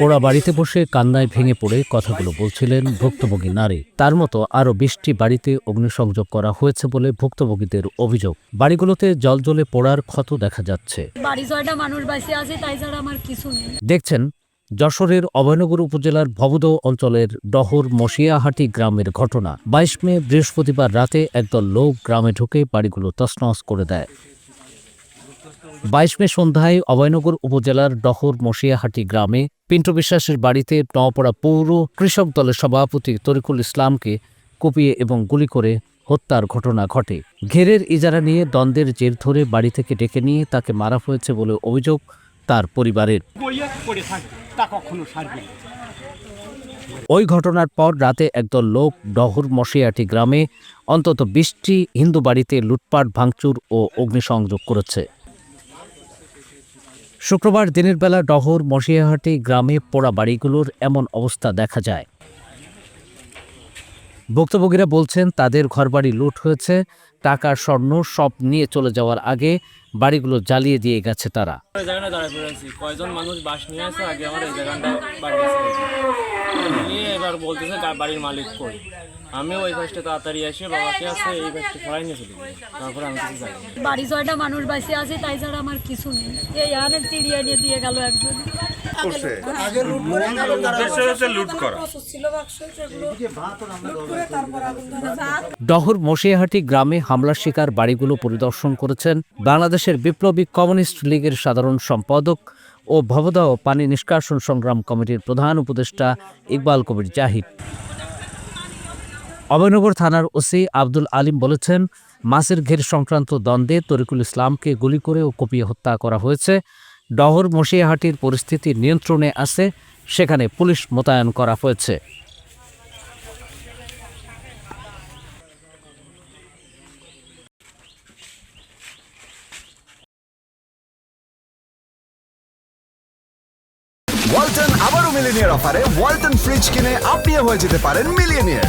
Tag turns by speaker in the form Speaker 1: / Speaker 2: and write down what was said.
Speaker 1: পোড়া বাড়িতে বসে কান্নায় ভেঙে পড়ে কথাগুলো বলছিলেন ভুক্তভোগী নারী। তার মতো আরও বিশটি বাড়িতে অগ্নিসংযোগ করা হয়েছে বলে ভুক্তভোগীদের অভিযোগ। বাড়িগুলোতে জলজলে পড়ার ক্ষত দেখা যাচ্ছে।
Speaker 2: বাড়ি ছয়টা মানুষ বাঁচে আছে তাই ছাড়া আমার কিছু নেই।
Speaker 1: দেখছেন যশোরের অভয়নগর উপজেলার ভবদ অঞ্চলের ডহর মশিয়াহাটি গ্রামের ঘটনা। বাইশ মে বৃহস্পতিবার রাতে একদল লোক গ্রামে ঢুকে বাড়িগুলো তছনছ করে দেয়। বাইশ মে সন্ধ্যায় অভয়নগর উপজেলার ডহর মশিয়াহাটি গ্রামে পিন্টু বিশ্বাসের বাড়িতে নওপড়া পৌর কৃষক দলের সভাপতি তরিকুল ইসলামকে কুপিয়ে এবং গুলি করে হত্যার ঘটনা ঘটে ঘেরের ইজারা নিয়ে দ্বন্দ্বের জের ধরে বাড়ি থেকে ডেকে নিয়ে তাকে মারা হয়েছে বলে অভিযোগ তার পরিবারের। ওই ঘটনার পর রাতে একদল লোক ডহর মশিয়াটি গ্রামে অন্তত বিশটি হিন্দু বাড়িতে লুটপাট, ভাঙচুর ও অগ্নিসংযোগ করেছে শুক্রবার দিনের বেলা ডহর মশিয়াহাটি গ্রামে পোড়া বাড়িগুলোর এমন অবস্থা দেখা যায়। ভুক্তভোগীরা বলছেন, তাদের ঘরবাড়ি লুট হয়েছে টাকা স্বর্ণ সব নিয়ে চলে যাওয়ার আগে বাড়িগুলো জ্বালিয়ে দিয়ে গেছে তারা।
Speaker 3: মালিক আমি ওই তাড়াতাড়ি বাবাকে আছে এই সরাই নিয়ে চলে গেলাম। তারপরে আমি কিছু না।
Speaker 2: বাড়ি ছয়টা মানুষ বাঁচে আছে তাই ছাড়া আমার কিছু নেই। এই আনে চিড়িয়া নিয়ে দিয়ে গেল একজন।
Speaker 1: ডহর মশিয়াহাটি গ্রামে হামলার শিকার বাড়িগুলো পরিদর্শন করেছেন বাংলাদেশের বিপ্লবী কমিউনিস্ট লীগের সাধারণ সম্পাদক ও ভবদাহ পানি নিষ্কাশন সংগ্রাম কমিটির প্রধান উপদেষ্টা ইকবাল কবির জাহিদ। অভয়নগর থানার ওসি আব্দুল আলিম বলেছেন, মাছের ঘের সংক্রান্ত দ্বন্দ্বে তরিকুল ইসলামকে গুলি করে ও কুপিয়ে হত্যা করা হয়েছে। ডহর মশিয়াহাটির পরিস্থিতি নিয়ন্ত্রণে আছে, সেখানে পুলিশ মোতায়েন করা হয়েছে।
Speaker 4: ওয়ালটন আবারও মিলিনিয়ার অফারে ওয়ালটন ফ্রিজ কিনে আপনিও হয়ে যেতে পারেন মিলিয়নিয়ার।